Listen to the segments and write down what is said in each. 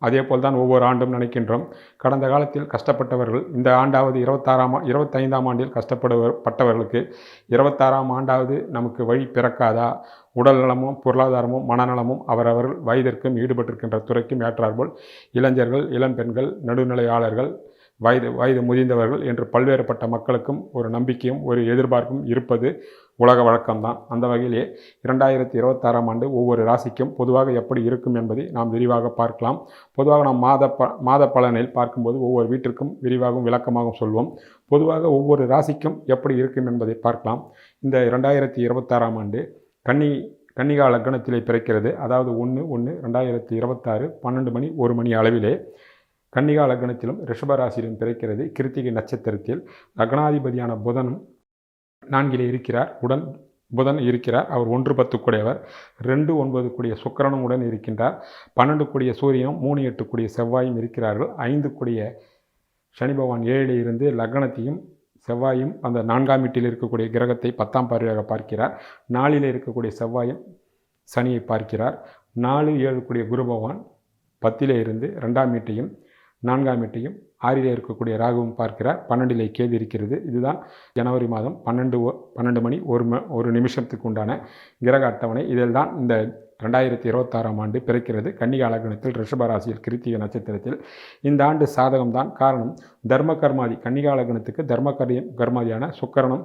அதே போல் தான் ஒவ்வொரு ஆண்டும் நினைக்கின்றோம். கடந்த காலத்தில் கஷ்டப்பட்டவர்கள் இந்த ஆண்டாவது இருபத்தாறாம் இருபத்தைந்தாம் ஆண்டில் கஷ்டப்படுவர் பட்டவர்களுக்கு இருபத்தாறாம் ஆண்டாவது நமக்கு வழி பிறக்காதா? உடல் நலமும் பொருளாதாரமும் மனநலமும் அவரவர்கள் வயதிற்கும் ஈடுபட்டிருக்கின்ற துறைக்கும் ஏற்றாற்போல் இளைஞர்கள் இளம்பெண்கள் நடுநிலையாளர்கள் வயது வயது முதிர்ந்தவர்கள் என்று பல்வேறுபட்ட மக்களுக்கும் ஒரு நம்பிக்கையும் ஒரு எதிர்பார்ப்பும் இருப்பது உலக வழக்கம்தான். அந்த வகையிலே இரண்டாயிரத்தி இருபத்தாறாம் ஆண்டு ஒவ்வொரு ராசிக்கும் பொதுவாக எப்படி இருக்கும் என்பதை நாம் விரிவாக பார்க்கலாம். பொதுவாக நாம் மாத ப மாத பலனில் பார்க்கும்போது ஒவ்வொரு வீட்டிற்கும் விரிவாகவும் விளக்கமாகவும் சொல்வோம். பொதுவாக ஒவ்வொரு ராசிக்கும் எப்படி இருக்கும் என்பதை பார்க்கலாம். இந்த இரண்டாயிரத்தி இருபத்தாறாம் ஆண்டு கன்னி கன்னிகா லக்னத்திலே பிறக்கிறது. அதாவது ஒன்று ஒன்று ரெண்டாயிரத்தி இருபத்தாறு பன்னெண்டு மணி ஒரு மணி அளவிலே கன்னிகா லக்னத்திலும் ரிஷபராசியிலும் பிறக்கிறது. கிருத்திகை நட்சத்திரத்தில் லக்னாதிபதியான புதனும் நான்கிலே இருக்கிறார். உடன் புதன் இருக்கிறார். அவர் ஒன்று பத்து கூடியவர் ரெண்டு ஒன்பது கூடிய சுக்கரனும் உடன் இருக்கின்றார். பன்னெண்டு கூடிய சூரியனும் மூணு எட்டு கூடிய செவ்வாயும் இருக்கிறார்கள். ஐந்து கூடிய சனி பகவான் ஏழிலே இருந்து லக்னத்தையும் செவ்வாயும் அந்த நான்காம் வீட்டில் இருக்கக்கூடிய கிரகத்தை பத்தாம் பார்வையாக பார்க்கிறார். நாளிலே இருக்கக்கூடிய செவ்வாயும் சனியை பார்க்கிறார். நாலு ஏழு கூடிய குரு பகவான் பத்திலே இருந்து ரெண்டாம் வீட்டையும் நான்காம் எட்டையும் ஆறிலே இருக்கக்கூடிய ராகுவும் பார்க்கிறார். பன்னெண்டிலே கேது இருக்கிறது. இதுதான் ஜனவரி மாதம் பன்னெண்டு பன்னெண்டு மணி ஒரு ம ஒரு நிமிஷத்துக்கு உண்டான கிரக அட்டவணை. இதில் தான் இந்த ரெண்டாயிரத்தி இருபத்தாறாம் ஆண்டு பிறக்கிறது. கன்னிகா லக்னத்தில் ரிஷபராசியில் கிருத்திக நட்சத்திரத்தில் இந்த ஆண்டு சாதகம்தான். காரணம் தர்ம கர்மாதி கன்னிகா லக்னத்துக்கு தர்ம கர்மாதியான சுக்கரனும்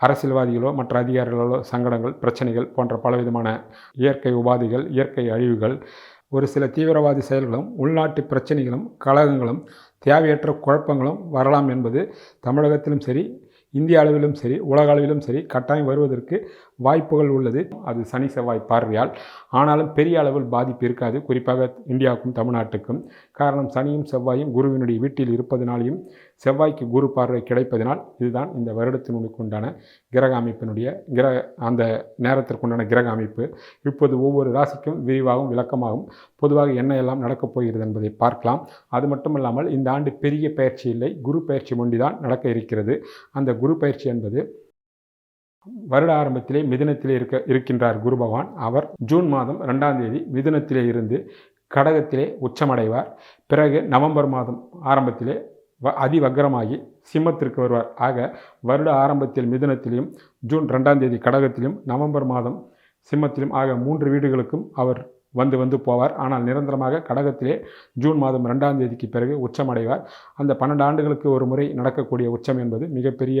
அரசியல்வாதிகளோ மற்ற அதிகாரிகளோ சங்கடங்கள் பிரச்சனைகள் போன்ற பலவிதமான இயற்கை உபாதைகள் இயற்கை அழிவுகள் ஒரு சில தீவிரவாதி செயல்களும் உள்நாட்டு பிரச்சனைகளும் கழகங்களும் தேவையற்ற குழப்பங்களும் வரலாம் என்பது தமிழகத்திலும் சரி இந்திய அளவிலும் சரி உலக அளவிலும் சரி கட்டாயம் வருவதற்கு வாய்ப்புகள் உள்ளது. அது சனி செவ்வாய் பார்வையால். ஆனாலும் பெரிய அளவில் பாதிப்பு இருக்காது. குறிப்பாக இந்தியாவுக்கும் தமிழ்நாட்டுக்கும். காரணம் சனியும் செவ்வாயும் குருவினுடைய வீட்டில் இருப்பதனாலையும் செவ்வாய்க்கு குரு பார்வை கிடைப்பதனால் இதுதான் இந்த வருடத்தினுக்கு உண்டான கிரக அமைப்பினுடைய கிரக அந்த நேரத்திற்குண்டான கிரக அமைப்பு. இப்போது ஒவ்வொரு ராசிக்கும் விரிவாகவும் விளக்கமாகவும் பொதுவாக என்ன எல்லாம் நடக்கப் போகிறது என்பதை பார்க்கலாம். அது மட்டுமல்லாமல் இந்த ஆண்டு பெரிய பயிற்சி இல்லை. குரு பயிற்சி ஒன்றிதான் நடக்க இருக்கிறது. அந்த குரு பயிற்சி என்பது வருட ஆரம்பத்திலே மிதினத்திலே இருக்க இருக்கின்றார் குரு பகவான். அவர் ஜூன் மாதம் ரெண்டாம் தேதி மிதுனத்திலே இருந்து கடகத்திலே உச்சமடைவார். பிறகு நவம்பர் மாதம் ஆரம்பத்திலே வ அதிவக்ரமாகி சிம்மத்திற்கு வருவார். ஆக வருட ஆரம்பத்தில் மிதுனத்திலும் ஜூன் ரெண்டாம் தேதி கடகத்திலும் நவம்பர் மாதம் சிம்மத்திலும் ஆக மூன்று வீடுகளுக்கும் அவர் வந்து வந்து போவார். ஆனால் நிரந்தரமாக கடகத்திலே ஜூன் மாதம் ரெண்டாம் தேதிக்கு பிறகு உச்சமடைவார். அந்த பன்னெண்டு ஆண்டுகளுக்கு ஒரு முறை நடக்கக்கூடிய உச்சம் என்பது மிகப்பெரிய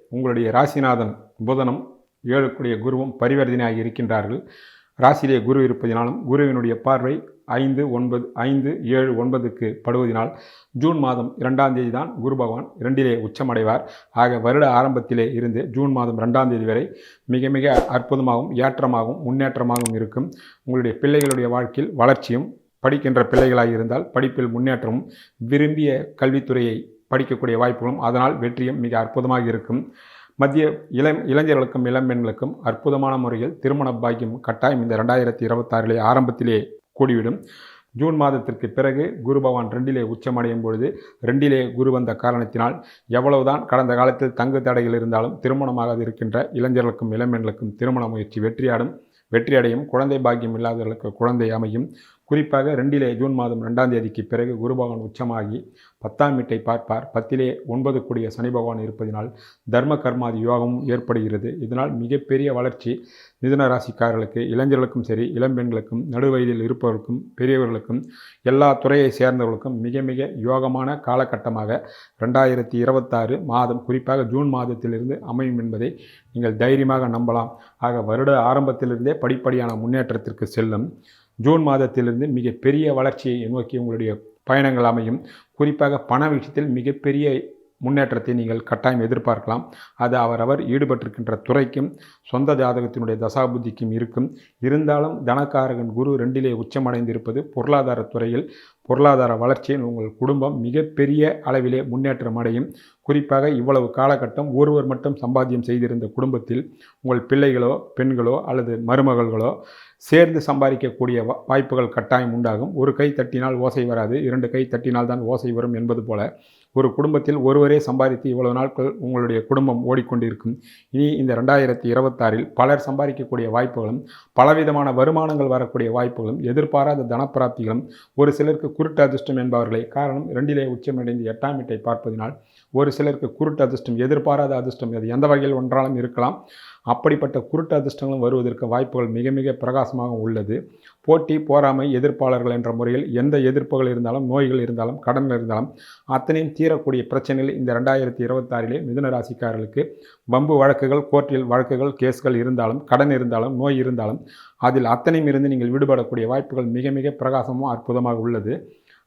உங்களுடைய ராசிநாதன் புதனும் ஏழுக்குடைய குருவும் பரிவர்த்தனையாக இருக்கின்றார்கள். ராசியிலே குரு இருப்பதினாலும் குருவினுடைய பார்வை ஐந்து ஒன்பது ஐந்து ஏழு ஒன்பதுக்கு படுவதினால் ஜூன் மாதம் இரண்டாம் தேதி தான் குரு பகவான் இரண்டிலே உச்சமடைவார். ஆக வருட ஆரம்பத்திலே இருந்து ஜூன் மாதம் ரெண்டாம் தேதி வரை மிக மிக அற்புதமாகவும் ஏற்றமாகவும் முன்னேற்றமாகவும் இருக்கும். உங்களுடைய பிள்ளைகளுடைய வாழ்க்கையில் வளர்ச்சியும் படிக்கின்ற பிள்ளைகளாக இருந்தால் படிப்பில் முன்னேற்றமும் விரும்பிய கல்வித்துறையை படிக்கக்கூடிய வாய்ப்புகளும் அதனால் வெற்றியும் மிக அற்புதமாக இருக்கும். மத்திய இளம் இளைஞர்களுக்கும் இளம் பெண்களுக்கும் அற்புதமான முறையில் திருமண பாக்கியம் கட்டாயம் இந்த ரெண்டாயிரத்தி இருபத்தாறிலே ஆரம்பத்திலே கூடிவிடும். ஜூன் மாதத்திற்கு பிறகு குரு பகவான் ரெண்டிலே உச்சமடையும் பொழுது ரெண்டிலே குரு வந்த காரணத்தினால் எவ்வளவுதான் கடந்த காலத்தில் தங்கு தடைகள் இருந்தாலும் திருமணமாக இருக்கின்ற இளைஞர்களுக்கும் இளம்பெண்களுக்கும் திருமண முயற்சி வெற்றியாடும் வெற்றியடையும். குழந்தை பாக்கியம் இல்லாதவர்களுக்கு குழந்தை அமையும். குறிப்பாக ரெண்டிலே ஜூன் மாதம் ரெண்டாம் தேதிக்கு பிறகு குருபகவான் உச்சமாகி பத்தாம் வீட்டை பார்ப்பார். பத்திலே ஒன்பது கூடிய சனி பகவான் இருப்பதினால் தர்ம கர்மாதி யோகமும் ஏற்படுகிறது. இதனால் மிகப்பெரிய வளர்ச்சி மிதுன ராசிக்காரர்களுக்கு இளைஞர்களுக்கும் சரி இளம்பெண்களுக்கும் நடுவயதில் இருப்பவர்களுக்கும் பெரியவர்களுக்கும் எல்லா துறையை சேர்ந்தவர்களுக்கும் மிக மிக யோகமான காலகட்டமாக ரெண்டாயிரத்தி இருபத்தாறு மாதம் குறிப்பாக ஜூன் மாதத்திலிருந்து அமையும் என்பதை நீங்கள் தைரியமாக நம்பலாம். ஆக வருட ஆரம்பத்திலிருந்தே படிப்படியான முன்னேற்றத்திற்கு செல்லும். ஜூன் மாதத்திலிருந்து மிகப்பெரிய வளர்ச்சியை நோக்கி உங்களுடைய பயணங்கள் அமையும். குறிப்பாக பண விஷயத்தில் மிகப்பெரிய முன்னேற்றத்தை நீங்கள் கட்டாயம் எதிர்பார்க்கலாம். அது அவரவர் ஈடுபட்டிருக்கின்ற துறைக்கும் சொந்த ஜாதகத்தினுடைய தசாபுத்திக்கும் இருக்கும். இருந்தாலும் தனக்காரகன் குரு ரெண்டிலே உச்சமடைந்திருப்பது பொருளாதார துறையில் பொருளாதார வளர்ச்சியில் உங்கள் குடும்பம் மிகப்பெரிய அளவிலே முன்னேற்றம் அடையும். குறிப்பாக இவ்வளவு காலகட்டம் ஒருவர் மட்டும் சம்பாத்தியம் செய்திருந்த குடும்பத்தில் உங்கள் பிள்ளைகளோ பெண்களோ அல்லது மருமகள்களோ சேர்ந்து சம்பாதிக்கக்கூடிய வா- வாய்ப்புகள் கட்டாயம் உண்டாகும். ஒரு கை தட்டினால் ஓசை வராது. இரண்டு கை தட்டினால் தான் ஓசை வரும் என்பது போல ஒரு குடும்பத்தில் ஒருவரே சம்பாதித்து இவ்வளவு நாட்கள் உங்களுடைய குடும்பம் ஓடிக்கொண்டிருக்கும். இனி இந்த ரெண்டாயிரத்தி இருபத்தாறில் பலர் சம்பாதிக்கக்கூடிய வாய்ப்புகளும் பலவிதமான வருமானங்கள் வரக்கூடிய வாய்ப்புகளும் எதிர்பாராத தனப்பிராப்திகளும் ஒரு சிலருக்கு குருட்டு அதிர்ஷ்டம் என்பவர்களே காரணம் ரெண்டிலே உச்சமடைந்து எட்டாம் வீட்டை பார்ப்பதினால் ஒரு சிலருக்கு குருட்டு அதிர்ஷ்டம் எதிர்பாராத அதிர்ஷ்டம் அது எந்த வகையில் ஒன்றாலும் இருக்கலாம். அப்படிப்பட்ட குருட்டு அதிர்ஷ்டங்களும் வருவதற்கு வாய்ப்புகள் மிக மிக பிரகாசமாக உள்ளது. போட்டி போராமை எதிர்ப்பாளர்கள் என்ற முறையில் எந்த எதிர்ப்புகள் இருந்தாலும் நோய்கள் இருந்தாலும் கடன்கள் இருந்தாலும் அத்தனையும் தீரக்கூடிய பிரச்சனைகள் இந்த ரெண்டாயிரத்தி இருபத்தாறிலே மிதுன ராசிக்காரர்களுக்கு பம்பு வழக்குகள் கோர்ட்டில் வழக்குகள் கேஸ்கள் இருந்தாலும் கடன் இருந்தாலும் நோய் இருந்தாலும் அதில் அத்தனையும் இருந்து நீங்கள் விடுபடக்கூடிய வாய்ப்புகள் மிக மிக பிரகாசமும் அற்புதமாக உள்ளது.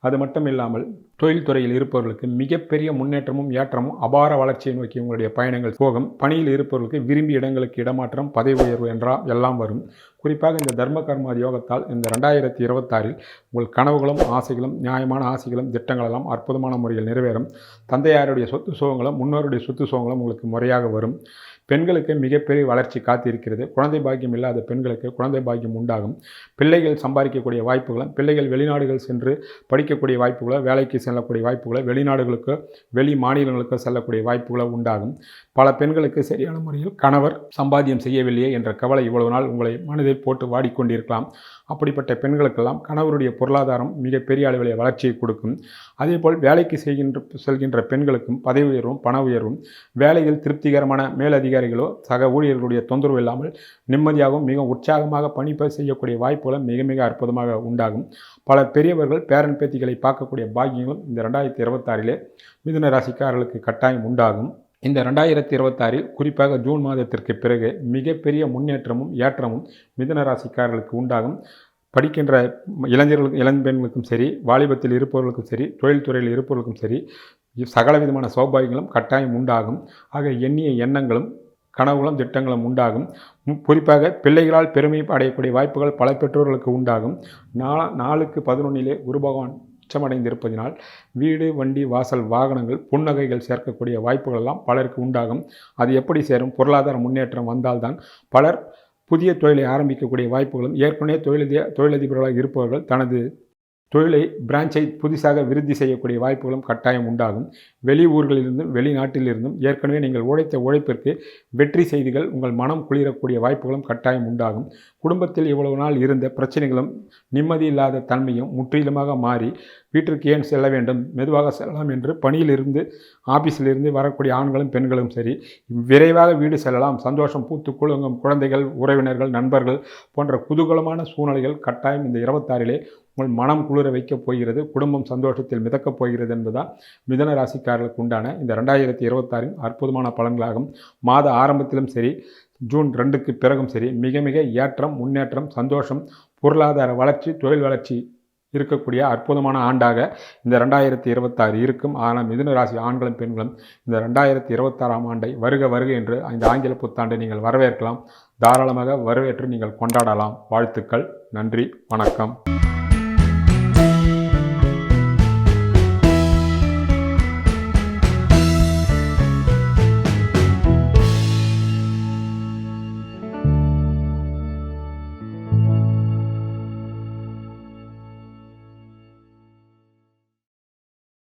அது மட்டும் இல்லாமல் தொழில்துறையில் இருப்பவர்களுக்கு மிகப்பெரிய முன்னேற்றமும் ஏற்றமும் அபார வளர்ச்சியை நோக்கி உங்களுடைய பயணங்கள் போகும். பணியில் இருப்பவர்களுக்கு விரும்பி இடங்களுக்கு இடமாற்றம் பதவி உயர்வு என்றால் எல்லாம் வரும். குறிப்பாக இந்த தர்ம கர்மா யோகத்தால் இந்த ரெண்டாயிரத்தி இருபத்தாறில் உங்கள் கனவுகளும் ஆசைகளும் நியாயமான ஆசைகளும் திட்டங்களெல்லாம் அற்புதமான முறையில் நிறைவேறும். தந்தையாருடைய சொத்து சோகங்களும் முன்னோருடைய சொத்து சோகங்களும் உங்களுக்கு முறையாக வரும். பெண்களுக்கு மிகப்பெரிய வளர்ச்சி காத்திருக்கிறது. குழந்தை பாக்கியம் இல்லாத பெண்களுக்கு குழந்தை பாக்கியம் உண்டாகும். பிள்ளைகள் சம்பாதிக்கக்கூடிய வாய்ப்புகளும் பிள்ளைகள் வெளிநாடுகள் சென்று படிக்கக்கூடிய வாய்ப்புகளோ வேலைக்கு செல்லக்கூடிய வாய்ப்புகளை வெளிநாடுகளுக்கு வெளி மாநிலங்களுக்கு செல்லக்கூடிய வாய்ப்புகளும் உண்டாகும். பல பெண்களுக்கு சரியான முறையில் கணவர் சம்பாத்தியம் செய்யவில்லையே என்ற கவலை இவ்வளவு நாள் உங்களை மனதில் போட்டு வாடிக்கொண்டிருக்கலாம். அப்படிப்பட்ட பெண்களுக்கெல்லாம் கணவருடைய பொருளாதாரம் மிகப்பெரிய அளவிலே வளர்ச்சியை கொடுக்கும். அதேபோல் வேலைக்கு செய்கின்ற செல்கின்ற பெண்களுக்கும் பதவி உயர்வும் பண உயர்வும் வேலையில் திருப்திகரமான மேலதிக அதிகாரிகளோ சக ஊழியர்களுடைய தொந்தரவு இல்லாமல் நிம்மதியாகவும் மிக உற்சாகமாக பணிப்ப செய்யக்கூடிய வாய்ப்புகளும் மிக மிக அற்புதமாக உண்டாகும். பல பெரியவர்கள் பேரன் பேத்திகளை பார்க்கக்கூடிய பாக்கியங்களும் இந்த ரெண்டாயிரத்தி இருபத்தாறிலே மிதுன ராசிக்காரர்களுக்கு கட்டாயம் உண்டாகும். இந்த ரெண்டாயிரத்தி இருபத்தாறில் குறிப்பாக ஜூன் மாதத்திற்கு பிறகு மிகப்பெரிய முன்னேற்றமும் ஏற்றமும் மிதுன ராசிக்காரர்களுக்கு உண்டாகும். படிக்கின்ற இளைஞர்களுக்கும் இளம்பெண்களுக்கும் சரி வாலிபத்தில் இருப்பவர்களுக்கும் சரி தொழில்துறையில் இருப்பவர்களுக்கும் சரி சகல விதமான சௌபாகியங்களும் கட்டாயம் உண்டாகும். ஆக எண்ணிய எண்ணங்களும் கனவுகளும் திட்டங்களும் உண்டாகும். குறிப்பாக பிள்ளைகளால் பெருமை அடையக்கூடிய வாய்ப்புகள் பல பெற்றோர்களுக்கு உண்டாகும். நா நாளுக்கு பதினொன்னிலே குரு பகவான் உச்சமடைந்திருப்பதினால் வீடு வண்டி வாசல் வாகனங்கள் புன்னகைகள் சேர்க்கக்கூடிய வாய்ப்புகள் எல்லாம் பலருக்கு உண்டாகும். அது எப்படி சேரும்? பொருளாதார முன்னேற்றம் வந்தால்தான். பலர் புதிய தொழிலை ஆரம்பிக்கக்கூடிய வாய்ப்புகளும் ஏற்கனவே தொழிலதி தொழிலதிபர்களாக இருப்பவர்கள் தனது தொழிலை பிரான்ச்சை புதிதாக விருத்தி செய்யக்கூடிய வாய்ப்புகளும் கட்டாயம் உண்டாகும். வெளி ஊர்களிலிருந்தும் வெளிநாட்டிலிருந்தும் ஏற்கனவே நீங்கள் உழைத்த உழைப்பிற்கு வெற்றி செய்திகள் உங்கள் மனம் குளிரக்கூடிய வாய்ப்புகளும் கட்டாயம் உண்டாகும். குடும்பத்தில் இவ்வளவு நாள் இருந்த பிரச்சனைகளும் நிம்மதி இல்லாத தன்மையும் முற்றிலுமாக மாறி வீட்டிற்கு ஏன் செல்ல வேண்டும் மெதுவாக செல்லலாம் என்று பணியிலிருந்து ஆஃபீஸிலிருந்து வரக்கூடிய ஆண்களும் பெண்களும் சரி விரைவாக வீடு செல்லலாம். சந்தோஷம் பூத்து குலுங்கும் குழந்தைகள் உறவினர்கள் நண்பர்கள் போன்ற குதூகலமான சூழ்நிலைகள் கட்டாயம் இந்த இருபத்தாறிலே உங்கள் மனம் குளிர வைக்கப் போகிறது குடும்பம் சந்தோஷத்தில் மிதக்கப் போகிறது என்பதுதான் மிதன ராசிக்காரர்களுக்கு உண்டான இந்த ரெண்டாயிரத்தி இருபத்தாறின் அற்புதமான பலன்களாகும். மாத ஆரம்பத்திலும் சரி ஜூன் ரெண்டுக்கு பிறகும் சரி மிக மிக ஏற்றம் முன்னேற்றம் சந்தோஷம் பொருளாதார வளர்ச்சி தொழில் வளர்ச்சி இருக்கக்கூடிய அற்புதமான ஆண்டாக இந்த ரெண்டாயிரத்தி இருபத்தாறு இருக்கும். ஆனால் மிதுன ராசி ஆண்களும் பெண்களும் இந்த ரெண்டாயிரத்தி இருபத்தாறாம் ஆண்டை வருக வருக என்று இந்த ஆங்கில புத்தாண்டை நீங்கள் வரவேற்கலாம். தாராளமாக வரவேற்று நீங்கள் கொண்டாடலாம். வாழ்த்துக்கள். நன்றி. வணக்கம்.